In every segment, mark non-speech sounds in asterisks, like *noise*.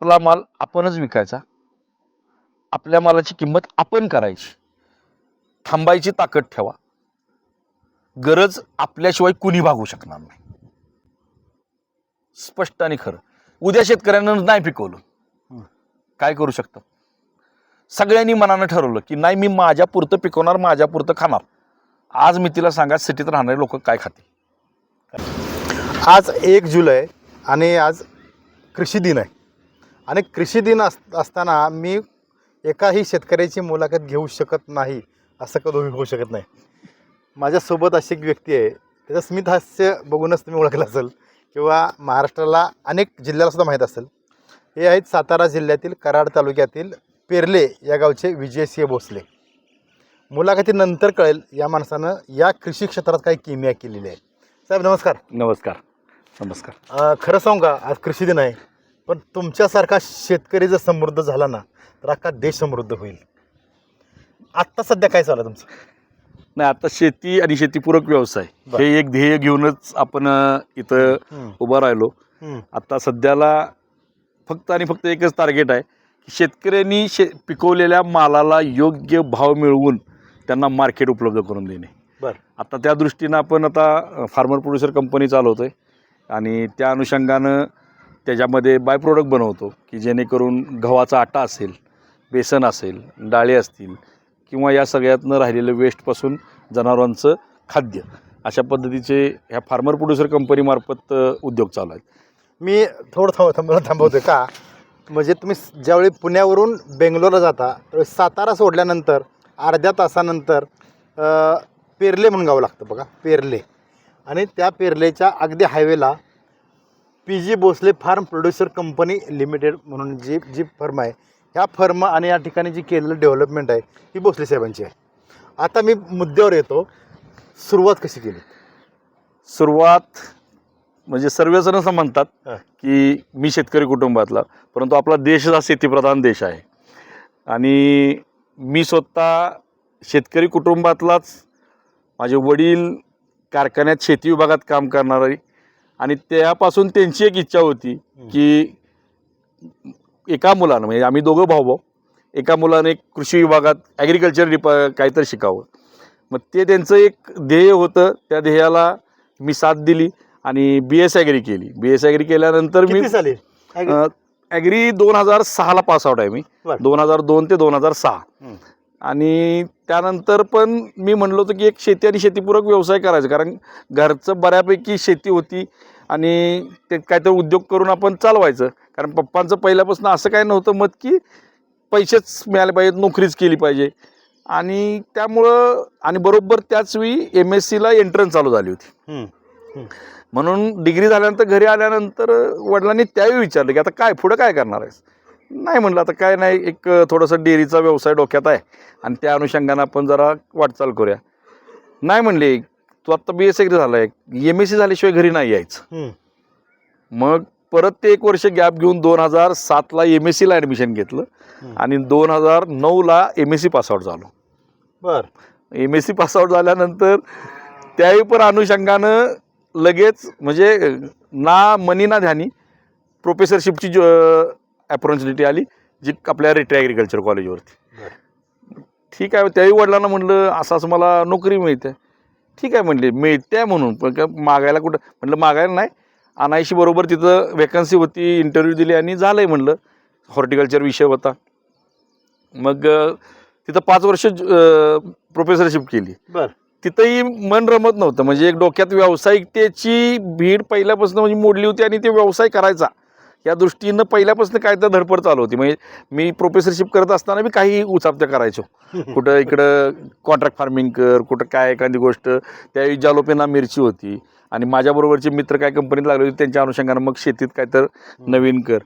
आपला माल आपणच विकायचा. आपल्या मालाची किंमत आपण करायची. थांबायची ताकद ठेवा. गरज आपल्याशिवाय कुणी भागू शकणार नाही. स्पष्ट आणि खरं. उद्या शेतकऱ्यांना नाही पिकवलं. काय करू शकतं? सगळ्यांनी मनानं ठरवलं की नाही मी माझ्या पुरतं पिकवणार माझ्या पुरतं खाणार. आज मी तिला सांगा सिटीत राहणारे लोक काय खाते आज एक जुलै आणि आज कृषी दिन आहे. आणि कृषी दिन अस असताना मी एकाही शेतकऱ्याची मुलाखत घेऊ शकत नाही असं कधी होऊ शकत नाही. माझ्यासोबत अशी एक व्यक्ती आहे त्याचं स्मित हास्य बघूनच तुम्ही ओळखलं असेल किंवा महाराष्ट्राला अनेक जिल्ह्याला सुद्धा माहीत असेल. हे आहेत सातारा जिल्ह्यातील कराड तालुक्यातील पेरले या गावचे विजयसिंह भोसले. मुलाखतीनंतर कळेल या माणसानं या कृषी क्षेत्रात काही किमया केलेली आहे साहेब नमस्कार. नमस्कार. नमस्कार. खरं सांगू का? आज कृषी दिन आहे. पण तुमच्यासारखा शेतकरी जर समृद्ध झाला ना तर अख्खा देश समृद्ध होईल. आत्ता सध्या काय चालू आहे तुमचं? नाही आता शेती आणि शेतीपूरक व्यवसाय बरं. हे एक ध्येय घेऊनच आपण अ, इथं हम्म, उभं राहिलो. हम्म, आता सध्याला फक्त आणि फक्त एकच टार्गेट आहे की शेतकऱ्यांनी शे पिकवलेल्या मालाला योग्य भाव मिळवून त्यांना मार्केट उपलब्ध करून देणे. बरं. आता त्या दृष्टीनं आपण आता फार्मर प्रोड्युसर कंपनी चालवतो आहे आणि त्या अनुषंगानं त्याच्यामध्ये बाय प्रोडक्ट बनवतो की जेणेकरून गव्हाचा आटा असेल बेसन असेल डाळे असतील किंवा या सगळ्यातनं राहिलेलं वेस्टपासून जनावरांचं खाद्य. अशा पद्धतीचे ह्या फार्मर प्रोड्युसर कंपनीमार्फत उद्योग चालू आहेत. मी थोडं थांब थांब थांबवतो का? म्हणजे तुम्ही ज्यावेळी पुण्यावरून बेंगलोरला जाता त्यावेळी सातारा सोडल्यानंतर अर्ध्या तासानंतर पेरले म्हणून गावं लागतं बघा पेरले. आणि त्या पेरलेच्या अगदी हायवेला P G Bhosale farm producer company limited म्हणून जी जी फर्म आहे ह्या फर्म आणि या ठिकाणी जी केलेलं डेव्हलपमेंट आहे ही भोसले साहेबांची आहे. आता मी मुद्द्यावर येतो. सुरुवात कशी केली? सुरुवात म्हणजे सर्वजण असं म्हणतात. की मी शेतकरी कुटुंबातला परंतु आपला देश हा शेतीप्रधान देश आहे. आणि मी स्वतः शेतकरी कुटुंबातलाच माझे वडील कारखान्यात शेती विभागात काम करणारे आणि त्यापासून त्यांची एक इच्छा होती की एका मुलानं म्हणजे आम्ही दोघं भाऊ भाऊ एका मुलानं एक कृषी विभागात ॲग्रिकल्चर डिपा काहीतरी शिकावं. मग ते त्यांचं एक ध्येय होतं. त्या ध्येयाला मी साथ दिली आणि बी एस ॲग्री केली. बी एस ॲग्री केल्यानंतर मी ॲग्री दोन हजार सहाला पास आउट आहे मी. दोन हजार दोन ते दोन हजार सहा. आणि त्यानंतर पण मी म्हणलो होतो की एक शेती आणि शेतीपूरक व्यवसाय करायचा. कारण घरचं बऱ्यापैकी शेती होती आणि ते काहीतरी उद्योग करून आपण चालवायचं. कारण पप्पांचं पहिल्यापासून असं काय नव्हतं मत की पैसेच मिळाले पाहिजेत नोकरीच केली पाहिजे. आणि त्यामुळं आणि बरोबर त्याच वेळी एम एस सीला एंट्रन्स चालू झाली होती. म्हणून डिग्री झाल्यानंतर घरी आल्यानंतर वडिलांनी त्यावेळी विचारलं की आता काय पुढं काय करणार आहेस? नाही म्हणलं आता काय नाही एक थोडंसं डेअरीचा व्यवसाय डोक्यात आहे. आणि त्या अनुषंगानं आपण जरा वाटचाल करूया. नाही म्हणले तू आत्ता बी एस एग्री झाला आहे एम एस सी झाल्याशिवाय घरी नाही यायचं. मग परत ते एक वर्ष गॅप घेऊन दोन हजार सातला एम एस सीला ॲडमिशन घेतलं. आणि दोन हजार नऊला एम एस सी पासआउट झालो. बर. एम एस सी पासआउट झाल्यानंतर त्याही पण अनुषंगानं लगेच म्हणजे ना मनी ना ध्यानी प्रोफेसरशिपची जो ॲपॉर्च्युनिटी आली जी आपल्या रिटे ॲग्रिकल्चर कॉलेजवरती ठीक आहे त्याही वडिलांना म्हणलं असं असं मला नोकरी मिळते. ठीक आहे म्हणले मिळते म्हणून पण काय मागायला कुठं? म्हटलं मागायला नाही. अनायशी बरोबर तिथं वेकन्सी होती इंटरव्ह्यू दिली आणि झालं आहे म्हणलं हॉर्टिकल्चर विषय होता. मग तिथं पाच वर्ष प्रोफेसरशिप केली. बर. तिथंही मन रमत नव्हतं. म्हणजे एक डोक्यात व्यावसायिकतेची भीड पहिल्यापासून म्हणजे मोडली होती आणि ते व्यवसाय करायचा. या दृष्टीनं पहिल्यापासून काय तर धडपड चालू होती. म्हणजे मी प्रोफेसरशिप करत असताना मी काही उचापत्या करायचो. *laughs* कुठं इकडं कॉन्ट्रॅक्ट फार्मिंग कर कुठं काय एखादी गोष्ट. त्यावेळी जालोपेना मिरची होती आणि माझ्याबरोबरचे मित्र काय कंपनीत लागले होते त्यांच्या अनुषंगानं मग शेतीत काय तर नवीन कर.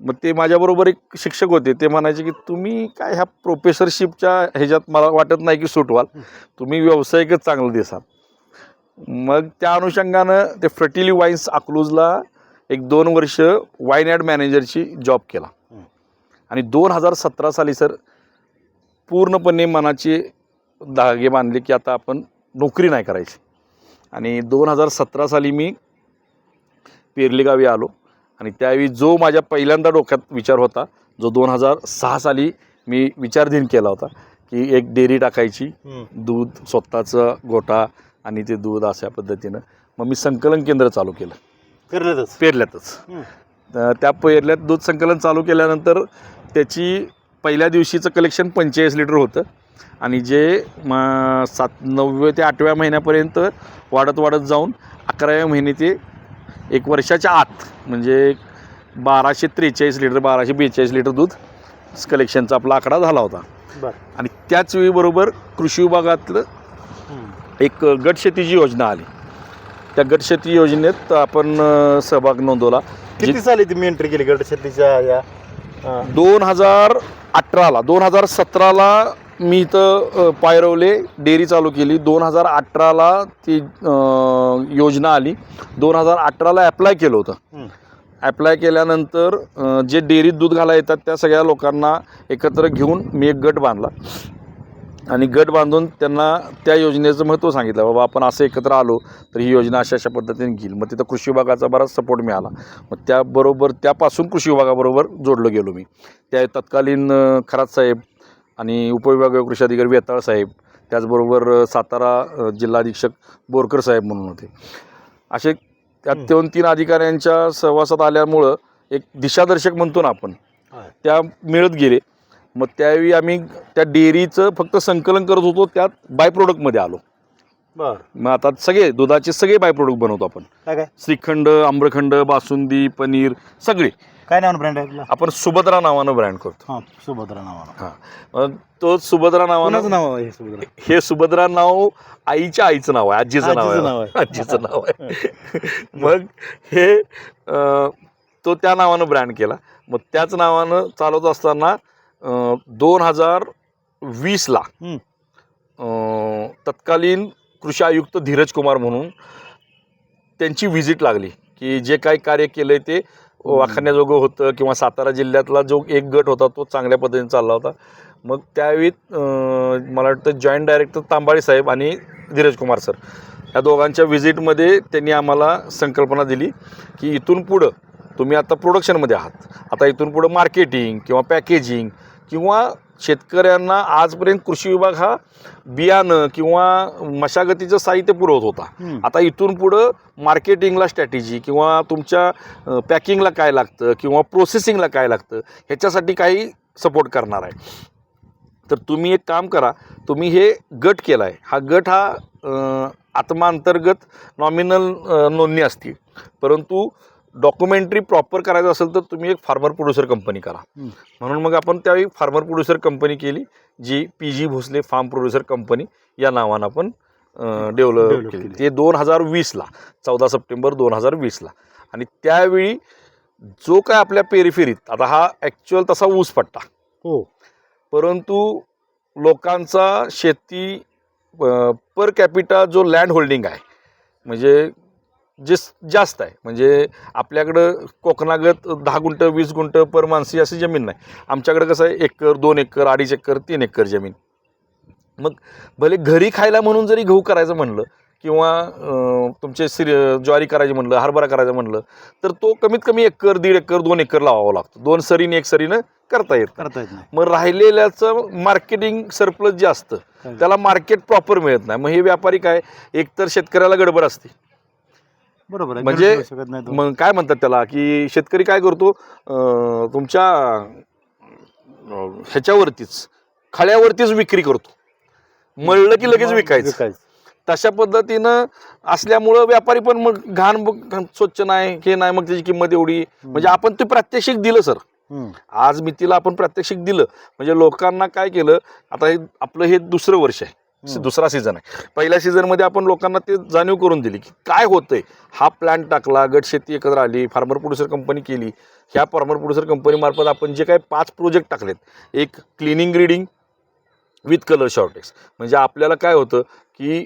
मग ते माझ्याबरोबर एक शिक्षक होते. ते म्हणायचे की तुम्ही काय ह्या प्रोफेसरशिपच्या ह्याच्यात मला वाटत नाही की सुटवाल तुम्ही व्यावसायिकच चांगलं देसाल. मग त्या अनुषंगानं ते फर्टिली वाईन्स अकलूजला एक दोन वर्ष वाईन ॲड मॅनेजरची जॉब केला. आणि दोन हजार सतरा साली सर पूर्णपणे मनाचे धागे बांधले की आता आपण नोकरी नाही करायची. आणि दोन हजार सतरा साली मी पेरली गावी आलो. आणि त्यावेळी जो माझ्या पहिल्यांदा डोक्यात विचार होता जो दोन हजार सहा साली मी विचारधीन केला होता की एक डेअरी टाकायची. दूध स्वतःचं गोठा आणि ते दूध अशा पद्धतीनं. मग मी संकलन केंद्र चालू केलं. पेरल्यातच. हम्म. तर त्या पेरल्यात दूध संकलन चालू केल्यानंतर त्याची पहिल्या दिवशीचं कलेक्शन पंचेचाळीस लिटर होतं. आणि जे म सात नववे ते आठव्या महिन्यापर्यंत वाढत वाढत जाऊन अकराव्या महिने ते एक वर्षाच्या आत म्हणजे बाराशे त्रेचाळीस लिटर बाराशे बेचाळीस लिटर दूध कलेक्शनचा आपला आकडा झाला होता. बर. आणि त्याच वेळी बरोबर कृषी विभागातलं एक गट शेतीची योजना आली. त्या गट शेती योजनेत आपण अ, सहभाग नोंदवला. किती साली तुम्ही एंट्री केली गट शेतीच्या या दोन हजार अठराला दोन हजार सतराला मी इथं अ, पायरवले डेअरी चालू केली. दोन हजार अठराला ती अ, योजना आली. दोन हजार अठराला ॲप्लाय केलं होतं. हम्म. ॲप्लाय केल्यानंतर अ, जे डेअरीत दूध घाला येतात त्या सगळ्या लोकांना एकत्र घेऊन मी एक गट बांधला. आणि गट बांधून त्यांना त्या योजनेचं महत्त्व सांगितलं. बाबा आपण असं एकत्र आलो तर ही योजना अशा अशा पद्धतीने घेईल. मग तिथं कृषी विभागाचा बराच सपोर्ट मिळाला. मग त्याबरोबर त्यापासून कृषी विभागाबरोबर जोडलं गेलो मी. त्या तत्कालीन खरात साहेब आणि उपविभागीय कृषी अधिकारी वेताळ साहेब त्याचबरोबर सातारा जिल्हा अधीक्षक बोरकर साहेब म्हणून होते. असे त्या हं. दोन तीन अधिकाऱ्यांच्या सहवासात आल्यामुळं एक दिशादर्शक म्हणतो ना आपण. त्या मिळत गेले. मग त्यावेळी आम्ही त्या डेअरीचं फक्त संकलन करत होतो त्यात बाय प्रोडक्टमध्ये आलो. बर. मग आता सगळे दुधाचे सगळे बाय प्रोडक्ट बनवतो आपण. काय काय? श्रीखंड आम्रखंड बासुंदी पनीर सगळे. काय नाव ब्रँड आहे आपला? आपण सुभद्रा नावानं ब्रँड करतो. हा सुभद्रा नावानं. हां. मग तो सुभद्रा कोणाचं नावानं नाव आहे हे सुभद्रा? हे सुभद्रा नाव आईच्या आईचं नाव आहे आजीचं नाव आजीचं नाव आहे. आहे. आजीचं नाव आहे. *laughs* मग हे अं, तो त्या नावानं ब्रँड केला. मग त्याच नावानं चालवत असताना दोन हजार वीसला तत्कालीन कृषी आयुक्त धीरज कुमार म्हणून त्यांची व्हिजिट लागली की जे काही कार्य केलं ते वाखाण्याजोगं होतं किंवा सातारा जिल्ह्यातला जो एक गट होता तो चांगल्या पद्धतीने चालला होता. मग त्यावेळी मला वाटतं जॉईंट डायरेक्टर तांबाळे साहेब आणि धीरज कुमार सर या दोघांच्या व्हिजिटमध्ये त्यांनी आम्हाला संकल्पना दिली की इथून पुढं तुम्ही आता प्रोडक्शनमध्ये आहात. आता इथून पुढं मार्केटिंग किंवा पॅकेजिंग किंवा शेतकऱ्यांना आजपर्यंत कृषी विभाग हा बियाणं किंवा मशागतीचं साहित्य पुरवत होता. आता इथून पुढं मार्केटिंगला स्ट्रॅटेजी किंवा तुमच्या पॅकिंगला काय लागतं किंवा प्रोसेसिंगला काय लागतं ह्याच्यासाठी काही सपोर्ट करणार आहे. तर तुम्ही एक काम करा तुम्ही हे गट केला आहे हा गट हा अ, आत्माअंतर्गत नॉमिनल नोंदणी असते परंतु डॉक्युमेंटरी प्रॉपर करायचं असेल तर तुम्ही एक फार्मर प्रोड्युसर कंपनी करा. म्हणून मग आपण त्यावेळी फार्मर प्रोड्युसर कंपनी केली जी P G Bhosale farm producer company या नावानं आपण डेव्हलप केली. ते दोन हजार वीसला चौदा सप्टेंबर दोन हजार वीसला. आणि त्यावेळी जो काय आपल्या पेरिफेरीत आता हा ॲक्च्युअल तसा ऊस पट्टा. हो. परंतु लोकांचा शेती पर कॅपिटा जो लँड होल्डिंग आहे म्हणजे जे जास्त आहे. म्हणजे आपल्याकडं कोकणागत दहा गुंठ वीस गुंठ पर माणसी अशी जमीन नाही. आमच्याकडं कसं आहे एकर दोन एकर अडीच एकर तीन एकर जमीन. मग भले घरी खायला म्हणून जरी गहू करायचं म्हणलं किंवा तुमचे सिर ज्वारी करायची म्हणलं हरभरा करायचं म्हणलं तर तो कमीत कमी एकर दीड एकर दोन एकर लावावा लागतो. दोन सरीने एक सरीनं करता येत. करता येत मग राहिलेल्याचं मार्केटिंग सरप्लस जे असतं त्याला मार्केट प्रॉपर मिळत नाही. मग हे व्यापारी काय एकतर शेतकऱ्याला गडबड असते. बरोबर आहे म्हणजे करू शकत नाही तो. मग काय म्हणतात त्याला की शेतकरी काय करतो अं, तुमच्या अं, ह्याच्यावरतीच खळ्यावरतीच विक्री करतो. मळलं की लगेच मग विकायचं. तशा पद्धतीनं असल्यामुळं व्यापारी पण मग घाण ब- घाण स्वच्छ नाही हे नाही मग त्याची किंमत एवढी. म्हणजे आपण ते प्रात्यक्षिक दिलं सर. हम्म. आज मी तिला आपण प्रात्यक्षिक दिलं. म्हणजे लोकांना काय केलं आता हे आपलं हे दुसरं वर्ष आहे. दुसरा सीझन आहे. पहिल्या सीझनमध्ये आपण लोकांना ते जाणीव करून दिली की काय होतंय? हा प्लॅन टाकला गट शेती एकत्र आली फार्मर प्रोड्युसर कंपनी केली. ह्या फार्मर प्रोड्युसर कंपनीमार्फत आपण जे काही पाच प्रोजेक्ट टाकलेत एक cleaning grading with colour sortex म्हणजे आपल्याला काय होतं की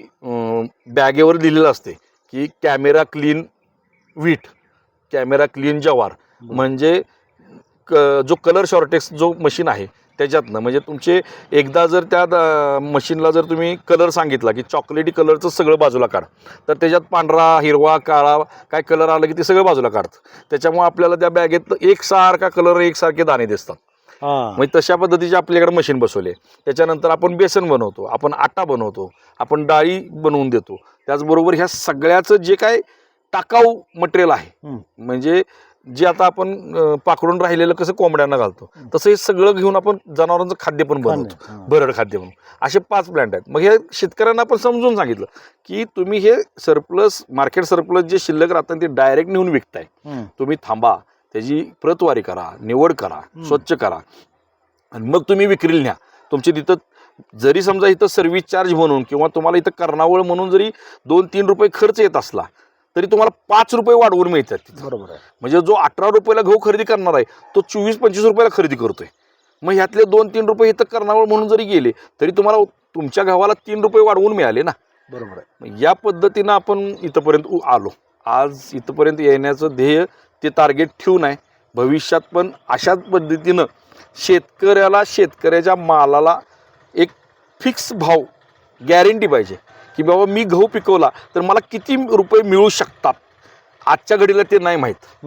बॅगेवर लिहिलेलं असते की camera clean wheat camera clean जवार. म्हणजे क जो कलर शॉर्टेक्स जो मशीन आहे त्याच्यातनं. म्हणजे तुमचे एकदा जर त्या मशीनला जर तुम्ही कलर सांगितला की चॉकलेटी कलरचं सगळं बाजूला काढ तर त्याच्यात पांढरा हिरवा काळा काय कलर आलं की ते सगळं बाजूला काढतं त्याच्यामुळे आपल्याला त्या बॅगेत एकसारखा कलर एकसारखे दाणे दिसतात. म्हणजे तशा पद्धतीचे आपल्याकडे मशीन बसवले. त्याच्यानंतर आपण बेसन बनवतो आपण आटा बनवतो आपण डाळी बनवून देतो. त्याचबरोबर ह्या सगळ्याचं जे काय टाकाऊ मटेरियल आहे. म्हणजे जे आता आपण पाकडून राहिलेलं कसं कोंबड्यांना घालतो तसं हे सगळं घेऊन आपण जनावरांचं खाद्य पण बनवतो. भरड खाद्य म्हणून. असे पाच प्लॅन्ट आहेत. मग हे शेतकऱ्यांना आपण समजून सांगितलं की तुम्ही हे सरप्लस मार्केट सरप्लस जे शिल्लक राहतात ते डायरेक्ट नेऊन विकताय. तुम्ही थांबा त्याची प्रतवारी करा निवड करा स्वच्छ करा. आणि मग तुम्ही विक्रीला न्या. तुमचे तिथं जरी समजा इथं सर्व्हिस चार्ज म्हणून किंवा तुम्हाला इथं कर्णावळ म्हणून जरी दोन तीन रुपये खर्च येत असला तरी तुम्हाला पाच रुपये वाढवून मिळतात बरोबर आहे. म्हणजे जो अठरा रुपयाला गहू खरेदी करणार आहे तो चोवीस पंचवीस रुपयाला खरेदी करतोय. मग ह्यातले दोन तीन रुपये इथं कर्णावळ म्हणून जरी गेले तरी तुम्हाला तुमच्या गव्हाला तीन रुपये वाढवून मिळाले ना. बरोबर आहे. मग या पद्धतीनं आपण इथंपर्यंत आलो. आज इथंपर्यंत येण्याचं ध्येय ते टार्गेट ठेवून आहे. भविष्यात पण अशाच पद्धतीनं शेतकऱ्याला शेतकऱ्याच्या मालाला एक फिक्स भाव गॅरंटी पाहिजे. की बाबा मी गहू पिकवला तर मला किती रुपये मिळू शकतात? आजच्या घडीला ते नाही माहीत.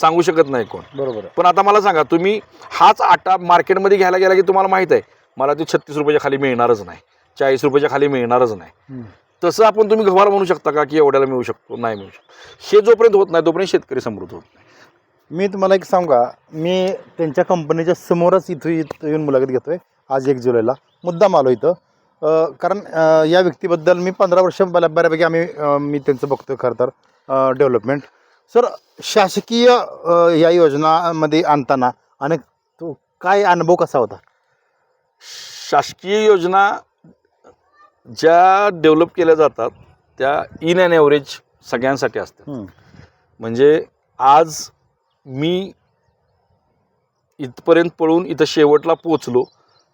सांगू शकत नाही कोण. बरोबर पण आता मला सांगा तुम्ही हाच आटा मार्केटमध्ये घ्यायला गेला की तुम्हाला माहीत आहे मला ते छत्तीस रुपयाच्या खाली मिळणारच नाही चाळीस रुपयाच्या खाली मिळणारच नाही. तसं आपण तुम्ही गव्हाला म्हणू शकता का की एवढ्याला मिळू शकतो नाही मिळू शकतो? हे जोपर्यंत होत नाही तोपर्यंत शेतकरी समृद्ध होत नाही. मी तुम्हाला एक सांगू मी त्यांच्या कंपनीच्या समोरच इथं इथं येऊन मुलाखत घेतोय आज एक जुलैला. मुद्दाम आलो इथं. कारण या व्यक्तीबद्दल मी पंधरा वर्ष बऱ्या- बऱ्यापैकी आम्ही मी त्यांचं बघतोय खरं तर डेव्हलपमेंट सर शासकीय या योजनामध्ये आणताना आणि तो काय अनुभव कसा होता? शासकीय योजना ज्या डेव्हलप केल्या जातात त्या इन अँड ॲव्हरेज सगळ्यांसाठी असतात. म्हणजे आज मी इथपर्यंत पळून इथं शेवटला पोचलो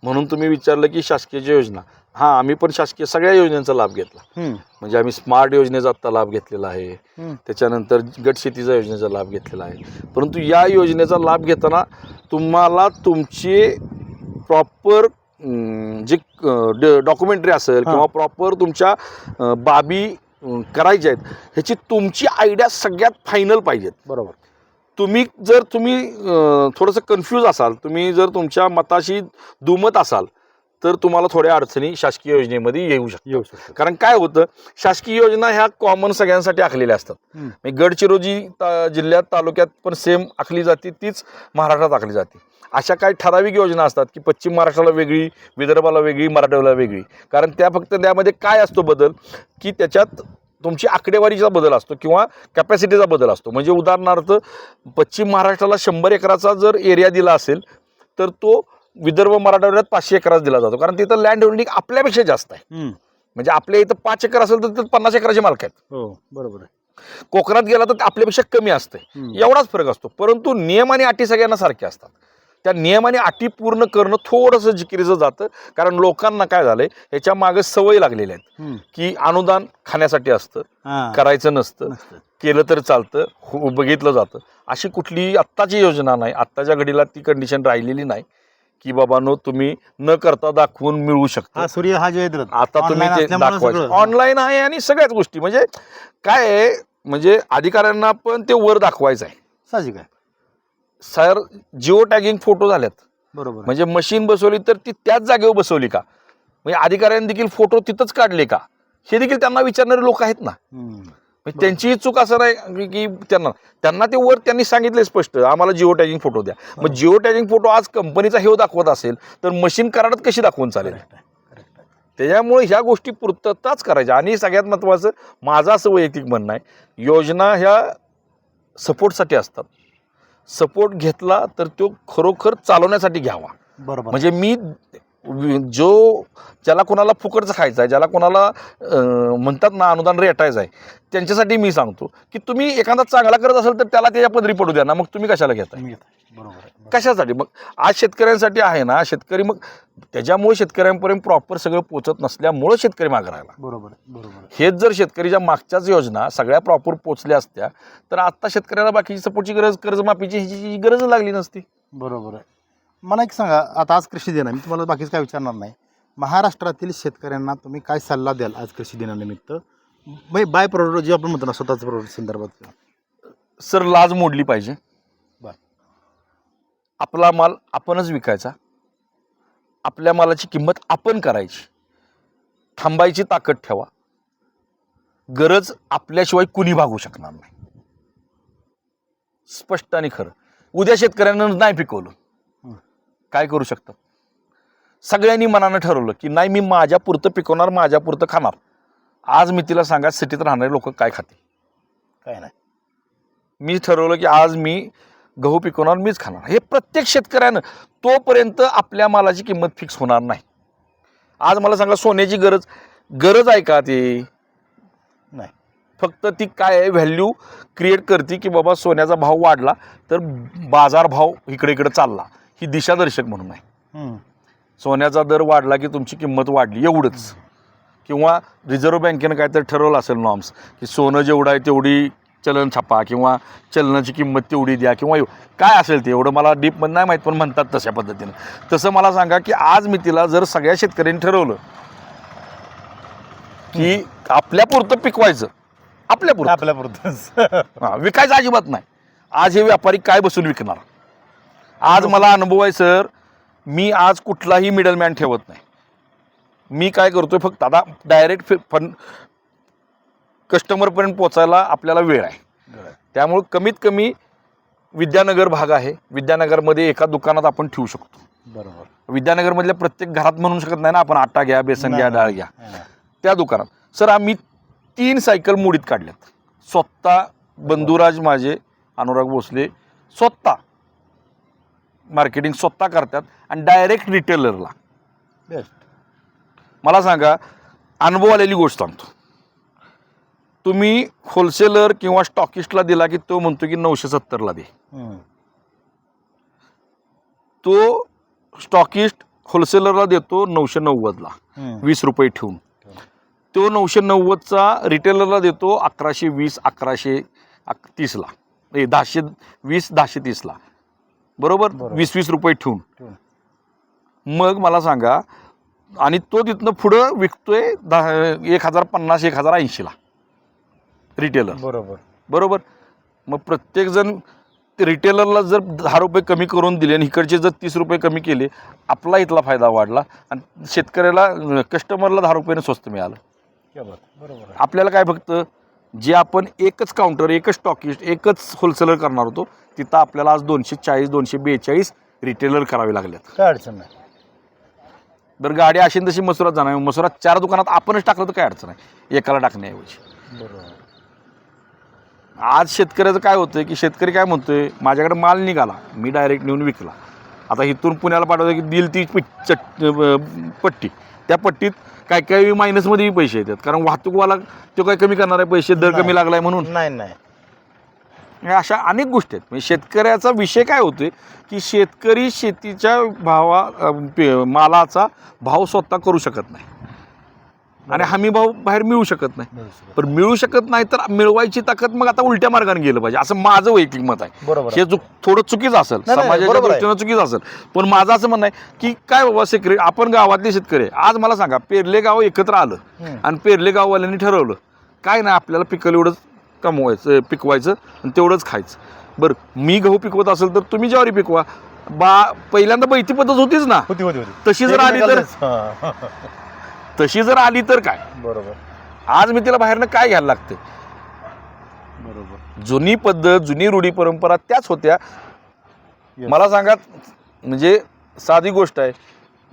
म्हणून तुम्ही विचारलं की शासकीय योजना हां आम्ही पण शासकीय सगळ्या योजनांचा लाभ घेतला हम्म. म्हणजे आम्ही स्मार्ट योजनेचा आत्ता लाभ घेतलेला आहे हम्म. त्याच्यानंतर गट शेतीचा योजनेचा लाभ घेतलेला आहे परंतु या योजनेचा लाभ घेताना तुम्हाला तुमचे प्रॉपर जे डॉक्युमेंटरी असेल हां. किंवा प्रॉपर तुमच्या अं, बाबी अं, करायच्या आहेत ह्याची तुमची आयडिया सगळ्यात फायनल पाहिजेत बरोबर तुम्ही जर तुम्ही अं, थोडंसं कन्फ्यूज असाल तुम्ही जर तुमच्या मताशी दुमत असाल तर तुम्हाला थोड्या अडचणी शासकीय योजनेमध्ये येऊ शकतात. येऊ शकतो कारण काय होतं शासकीय योजना ह्या कॉमन सगळ्यांसाठी आखलेल्या असतात. म्हणजे गडचिरोजी ता जिल्ह्यात तालुक्यात पण सेम आखली जाते तीच महाराष्ट्रात आखली जाते. अशा काही ठराविक योजना असतात की पश्चिम महाराष्ट्राला वेगळी विदर्भाला वेगळी मराठवाड्याला वेगळी. कारण त्या फक्त त्यामध्ये काय असतो बदल? की त्याच्यात तुमची आकडेवारीचा बदल असतो किंवा कॅपॅसिटीचा बदल असतो. म्हणजे उदाहरणार्थ पश्चिम महाराष्ट्राला शंभर एकराचा जर एरिया दिला असेल तर तो विदर्भ मराठवाड्यात पाचशे एकराचा दिला जातो. कारण तिथं लँड होल्डिंग आपल्यापेक्षा जास्त आहे. म्हणजे आपल्या इथं पाच एकर असेल तर पन्नास एकराचे मालक आहेत. हो बरोबर आहे. कोकणात गेला तर आपल्यापेक्षा कमी असते. एवढाच फरक असतो. परंतु नियम आणि अटी सगळ्यांना सारखे असतात. त्या नियम आणि अटी पूर्ण करणं थोडंसं जिकिरीचं जातं. कारण लोकांना काय झालंय ह्याच्या मागे सवय लागलेल्या आहेत. की अनुदान खाण्यासाठी असतं. करायचं नसतं. केलं तर चालतं हो- बघितलं जातं. अशी कुठली आत्ताची योजना नाही. आत्ताच्या घडीला ती कंडिशन राहिलेली नाही. की बाबांनो तुम्ही न करता दाखवून मिळवू शकता. हा सूर्य हा जयद्रथ आता तुम्ही ते दाखवायचं. ऑनलाईन आहे आणि सगळ्याच गोष्टी. म्हणजे काय आहे म्हणजे अधिकाऱ्यांना पण ते वर दाखवायचं आहे. साहजिक आहे. सर जिओ टॅगिंग फोटो झाल्यात बरोबर. म्हणजे मशीन बसवली तर ती त्याच जागेवर बसवली का? म्हणजे अधिकाऱ्यांनी देखील फोटो तिथंच काढले का? हे देखील त्यांना विचारणारे लोक आहेत ना. म्हणजे त्यांचीही चूक असं नाही की- त्यांना त्यांना ते वर त्यांनी सांगितले स्पष्ट आम्हाला जिओ टॅगिंग फोटो द्या. मग जिओ टॅगिंग फोटो आज कंपनीचा हे दाखवत असेल तर मशीन करारात कशी दाखवून चालेल. त्याच्यामुळे ह्या गोष्टी पूर्तताच करायच्या. आणि सगळ्यात महत्त्वाचं माझं असं वैयक्तिक म्हणणं आहे योजना ह्या सपोर्टसाठी असतात. सपोर्ट घेतला तर तो खरोखर चालवण्यासाठी घ्यावा. बरोबर. म्हणजे मी जो ज्याला कोणाला फुकटचं खायचं आहे ज्याला कोणाला म्हणतात ना अनुदान रेटायचं आहे त्यांच्यासाठी मी सांगतो की तुम्ही एखादा चांगला करत असेल तर त्याला त्याच्या पदरी पडू द्या ना मग तुम्ही कशाला घेताय घेतो. बरोबर. कशासाठी मग आज शेतकऱ्यांसाठी आहे ना शेतकरी मग त्याच्यामुळे शेतकऱ्यांपर्यंत प्रॉपर सगळं पोचत नसल्यामुळं शेतकरी मागं राहिला बरोबर. बरोबर. हेच जर शेतकरीच्या मागच्याच योजना सगळ्या प्रॉपर पोचल्या असत्या तर आत्ता शेतकऱ्याला बाकीची सपोर्टची गरज कर्जमाफीची ह्याची गरज लागली नसती बरोबर आहे मला एक सांगा आता आज कृषी दिन आहे मी तुम्हाला बाकीच काय विचारणार नाही. महाराष्ट्रातील शेतकऱ्यांना तुम्ही काय सल्ला द्याल आज कृषी दिनानिमित्त? म्हणजे बाय प्रोडक्ट जे आपण म्हणतो ना स्वतःचं प्रोडक्ट संदर्भात सर लाज मोडली पाहिजे. बर. आपला माल आपणच विकायचा. आपल्या मालाची किंमत आपण करायची. थांबायची ताकद ठेवा. गरज आपल्याशिवाय कुणी भागू शकणार नाही. स्पष्ट आणि खरं. उद्या शेतकऱ्यांना नाही पिकवलं. काय करू शकतात सगळ्यांनी मनानं ठरवलं की नाही मी माझ्या पुरतं पिकवणार माझ्या पुरतं खाणार. आज मी तिला सांगा सिटीत राहणारे लोक काय खाते काय नाही. मी ठरवलं की आज मी गहू पिकवणार मीच खाणार. हे प्रत्येक शेतकऱ्यानं तोपर्यंत आपल्या मालाची किंमत फिक्स होणार नाही. आज मला सांगा सोन्याची गरज गरज आहे का ती? नाही. फक्त ती काय आहे? व्हॅल्यू क्रिएट करते की बाबा सोन्याचा भाव वाढला तर बाजार भाव इकडे इकडे चालला. ही दिशादर्शक म्हणून आहे. सोन्याचा दर वाढला की तुमची किंमत वाढली एवढंच. किंवा रिझर्व्ह बँकेनं काहीतरी ठरवलं असेल नॉर्म्स की सोनं जेवढं आहे तेवढी चलन छापा किंवा चलनाची किंमत तेवढी द्या किंवा काय असेल ते एवढं मला डीपमध्ये नाही माहीत पण म्हणतात तशा पद्धतीनं. तसं मला सांगा की आज मी तिला जर सगळ्या शेतकऱ्यांनी ठरवलं की आपल्या पुरतं पिकवायचं आपल्या पुरतं आपल्या पुरतच हा, विकायचं अजिबात नाही. आज हे व्यापारी काय बसून विकणार? आज मला अनुभव आहे सर मी आज कुठलाही मिडलमॅन ठेवत नाही. मी काय करतोय फक्त आता डायरेक्ट फन कस्टमरपर्यंत पोचायला आपल्याला वेळ आहे. त्यामुळं कमीत कमी विद्यानगर भाग आहे. विद्यानगरमध्ये एका दुकानात आपण ठेवू शकतो. बरोबर. विद्यानगरमधल्या प्रत्येक घरात म्हणू शकत नाही ना आपण आटा घ्या बेसन घ्या डाळ. घ्या. त्या दुकानात. सर आम्ही तीन सायकल मुडीत काढल्यात. स्वतः बंधुराज माझे अनुराग भोसले स्वतः मार्केटिंग स्वतः करतात आणि डायरेक्ट रिटेलरला बेस्ट मला सांगा अनुभव आलेली गोष्ट सांगतो. तुम्ही होलसेलर किंवा स्टॉकिस्टला दिला की तो म्हणतो की नऊशे सत्तरला दे. तो स्टॉकिस्ट होलसेलरला देतो नऊशे नव्वदला. वीस रुपये ठेवून. तो नऊशे नव्वदचा रिटेलरला देतो अकराशे वीस अकराशे अक तीसला. दहाशे वीस दहाशे तीसला. बरोबर. वीस वीस रुपये ठेवून. मग मला सांगा आणि तो तिथनं पुढं विकतोय दहा एक हजार पन्नास एक हजार ऐंशीला. रिटेलर बरोबर. बरोबर? मग प्रत्येकजण रिटेलरला जर दहा रुपये कमी करून दिले आणि इकडचे जर तीस रुपये कमी केले आपला इथला फायदा वाढला आणि शेतकऱ्याला कस्टमरला दहा रुपयानं स्वस्त मिळालं. बरोबर. आपल्याला काय फक्त जे आपण एकच काउंटर एकच स्टॉकिस्ट एकच होलसेलर करणार होतो तिथं आपल्याला आज दोनशे चाळीस दोनशे बेचाळीस रिटेलर करावे लागलेत. काय अडचण नाही. बरं गाडी अशी न तशी मसुरात जाणार मसुरात चार दुकानात आपणच टाकलं तर काय अडचण आहे एकाला टाकण्याऐवजी बरोबर. आज शेतकऱ्याचं काय होतं की शेतकरी काय म्हणतोय माझ्याकडे माल निघाला मी डायरेक्ट नेऊन विकला. आता इथून पुण्याला पाठवतो की दिल ती पिट- चट अं, पट्टी. त्या पट्टीत काय काय मायनसमध्येही पैसे येतात. कारण वाहतूकवाला तो काय कमी करणार आहे पैसे दर कमी. लागलाय म्हणून. नाही नाही. हे अशा अनेक गोष्टी आहेत. म्हणजे शेतकऱ्याचा विषय काय होतोय की शेतकरी शेतीच्या भावा मालाचा भाव स्वतः करू शकत नाही. आणि हमी भाव बाहेर मिळू शकत नाही. पण मिळू शकत नाही तर मिळवायची ताकद मग आता उलट्या मार्गाने गेलं पाहिजे असं माझं वैयक्तिक मत आहे हे चुक थोडं चुकीचं असेल समाजाच्या. दृष्टीनं चुकीचं असेल पण माझं असं म्हणणं आहे की काय बाबा सेक्रेट आपण गावातले शेतकरी. आज मला सांगा पेरले गाव एकत्र आलं. आणि पेरले गाववाल्यांनी ठरवलं काय नाही आपल्याला पिकलं एवढंच कमवायचं पिकवायचं आणि तेवढंच खायचं बरं मी गहू पिकवत असेल तर तुम्ही ज्वारी पिकवा बा पहिल्यांदा बैती पद्धत होतीच ना तशी जर आली तर. तशी जर आली तर काय? बरोबर. आज मी तिला बाहेरनं काय घ्यायला लागते बरोबर. जुनी पद्धत जुनी रूढी परंपरा त्याच होत्या. मला सांगा म्हणजे साधी गोष्ट आहे.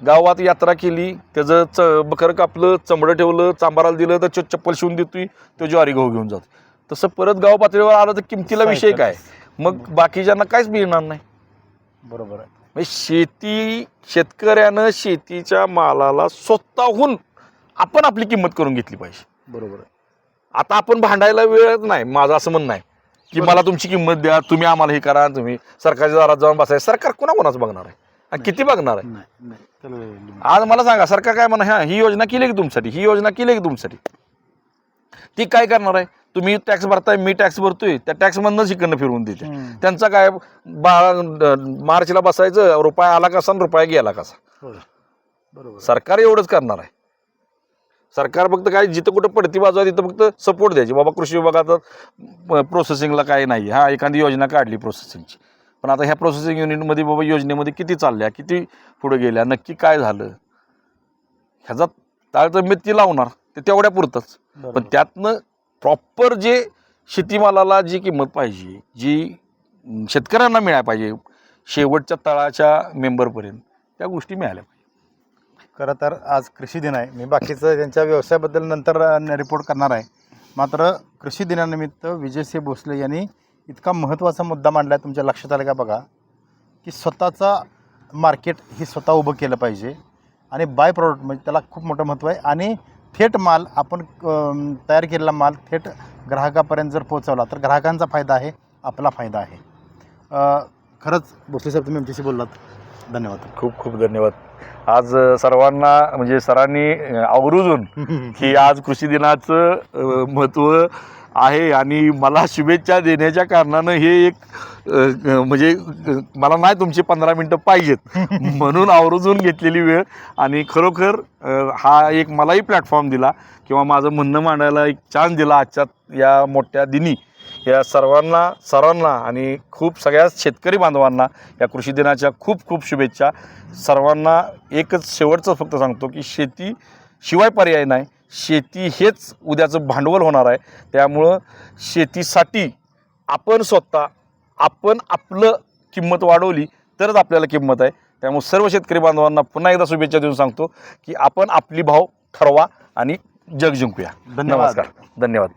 गावात यात्रा केली त्याचं च बकर कापलं चमडं ठेवलं चांबाराला दिलं तर चप्पल शिवून देतोय तो ज्वारी गहू घेऊन जातो. तसं परत गाव पातळीवर आलं तर किमतीला विषय काय? मग बाकीच्यांना काहीच मिळणार नाही. बरोबर आहे. म्हणजे शेती शेतकऱ्यानं शेतीच्या मालाला स्वतःहून आपण आपली किंमत करून घेतली पाहिजे. बरोबर आहे. आता आपण भांडायला वेळच नाही माझं असं म्हणणं आहे की मला तुमची किंमत द्या तुम्ही आम्हाला हे करा तुम्ही सरकारच्या दारात जाऊन बसाय सरकार कोणाकोणाचं बघणार आहे? आणि किती बघणार आहे. आज मला सांगा सरकार काय म्हणा हा ही योजना केली की तुमच्यासाठी? ही योजना केली की तुमच्यासाठी? ती काय करणार आहे? तुम्ही टॅक्स भरताय मी टॅक्स भरतोय त्या टॅक्समधनंच इकडनं फिरवून देते. त्यांचा काय बा मार्चला बसायचं रुपया आला कसा रुपया गेला कसा. बरोबर सरकार एवढंच करणार आहे. सरकार फक्त काय जिथं कुठं पडती बाजू आहे तिथं फक्त सपोर्ट द्यायची. बाबा कृषी विभागात प्रोसेसिंगला काय नाही. हा एखादी योजना काढली प्रोसेसिंगची पण आता ह्या प्रोसेसिंग युनिटमध्ये बाबा योजनेमध्ये किती चालल्या किती पुढे गेल्या नक्की काय झालं? ह्याचा ताळतम्य ती लावणार ते तेवढ्या पुरतंच. पण. त्यातनं प्रॉपर जे शेतीमालाला जी किंमत पाहिजे जी शेतकऱ्यांना मिळायला पाहिजे शेवटच्या तळाच्या मेंबरपर्यंत त्या गोष्टी मिळाल्या पाहिजे. खरं तर आज कृषी दिन आहे. मी बाकीचं त्यांच्या व्यवसायाबद्दल नंतर रिपोर्ट करणार आहे. मात्र कृषी दिनानिमित्त विजयसिंह भोसले यांनी इतका महत्त्वाचा मुद्दा मांडला आहे तुमच्या लक्षात आलं का बघा? की स्वतःचा मार्केट हे स्वतः उभं केलं पाहिजे आणि बाय प्रॉडक्ट म्हणजे त्याला खूप मोठं महत्त्व आहे. आणि थेट माल आपण तयार केलेला माल थेट ग्राहकापर्यंत जर पोहोचवला तर ग्राहकांचा फायदा आहे आपला फायदा आहे. खरंच भोसले साहेब तुम्ही आमच्याशी बोललात. धन्यवाद. खूप खूप धन्यवाद. आज सर्वांना म्हणजे सरांनी आवर्जून *laughs* की आज कृषी दिनाचं महत्त्व आहे आणि मला शुभेच्छा देण्याच्या कारणानं हे एक म्हणजे मला नाही तुमची पंधरा मिनटं पाहिजेत. *laughs* म्हणून आवर्जून घेतलेली वेळ आणि खरोखर हा एक मलाही प्लॅटफॉर्म दिला किंवा माझं म्हणणं मांडायला एक चान्स दिला आजच्या या मोठ्या दिनी. या सर्वांना सरांना आणि खूप सगळ्या शेतकरी बांधवांना या कृषी दिनाच्या खूप खूप शुभेच्छा. सर्वांना एकच शेवटचं फक्त सांगतो की शेती शिवाय पर्याय नाही. शेती हेच उद्याचं भांडवल होणार आहे. त्यामुळं शेतीसाठी आपण स्वतः आपण आपलं किंमत वाढवली तरच आपल्याला किंमत आहे. त्यामुळे सर्व शेतकरी बांधवांना पुन्हा एकदा शुभेच्छा देऊन सांगतो की आपण आपली भाव ठरवा आणि जग जिंकूया. धन्यवाद. नमस्कार. धन्यवाद.